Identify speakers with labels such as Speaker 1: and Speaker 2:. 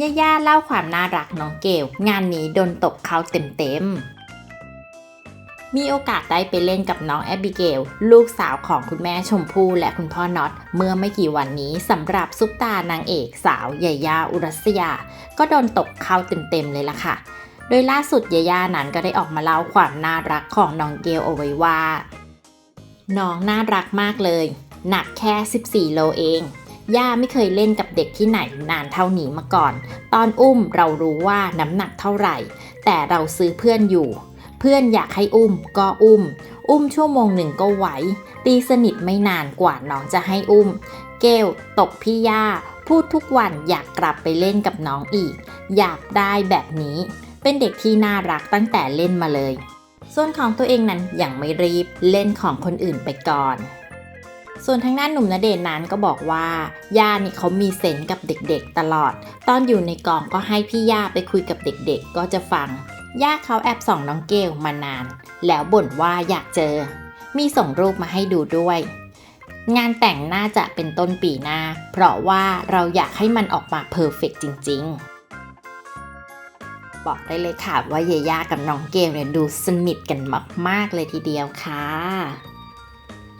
Speaker 1: ย่าย่าเล่าความน่ารักน้องเกล งานนี้โดนตบเขาเต็มๆ มีโอกาสได้ไปเล่นกับน้องแอบบิเกล ลูกสาวของคุณแม่ชมพู่และคุณพ่อน็อต เมื่อไม่กี่วันนี้สำหรับซุปตานางเอกสาวยายาอุรัสยา ก็โดนตบเข้าเต็มๆเลยล่ะค่ะ โดยล่าสุดยาย่านั้นก็ได้ออกมาเล่าความน่ารักของน้องเกลเอาไว้ว่า น้องน่ารักมากเลย หนักแค่ 14 โลเอง ย่าไม่เคยเล่นกับเด็กที่ไหนนานเท่านี้มาก่อน ตอนอุ้มเรารู้ว่าน้ำหนักเท่าไหร่ แต่เราซื้อเพื่อนอยู่ เพื่อนอยากให้อุ้มก็อุ้ม อุ้มชั่วโมงหนึ่งก็ไหว ตีสนิทไม่นานกว่าน้องจะให้อุ้ม เกลตกพี่ย่า พูดทุกวันอยากกลับไปเล่นกับน้องอีก อยากได้แบบนี้ เป็นเด็กที่น่ารักตั้งแต่เล่นมาเลย ส่วนของตัวเองนั้นยังไม่รีบเล่นของคนอื่นไปก่อน ส่วนทางด้านหนุ่มณเดชน์นั้นก็บอกว่าย่านี่เขามีเซนกับเด็กๆตลอด ตอนอยู่ในกองก็ให้พี่ย่าไปคุยกับเด็กๆ ก็จะฟัง ย่าเขาแอบส่องน้องเกลมานาน แล้วบ่นว่าอยากเจอ มีส่งรูปมาให้ดูด้วย งานแต่งน่าจะเป็นต้นปีหน้า เพราะว่าเราอยากให้มันออกมาเพอร์เฟกจริง ๆบอกได้เลยค่ะว่าเยย่ากับน้องเกลเนี่ยดูสนิทกันมาก ๆ เลยทีเดียวค่ะ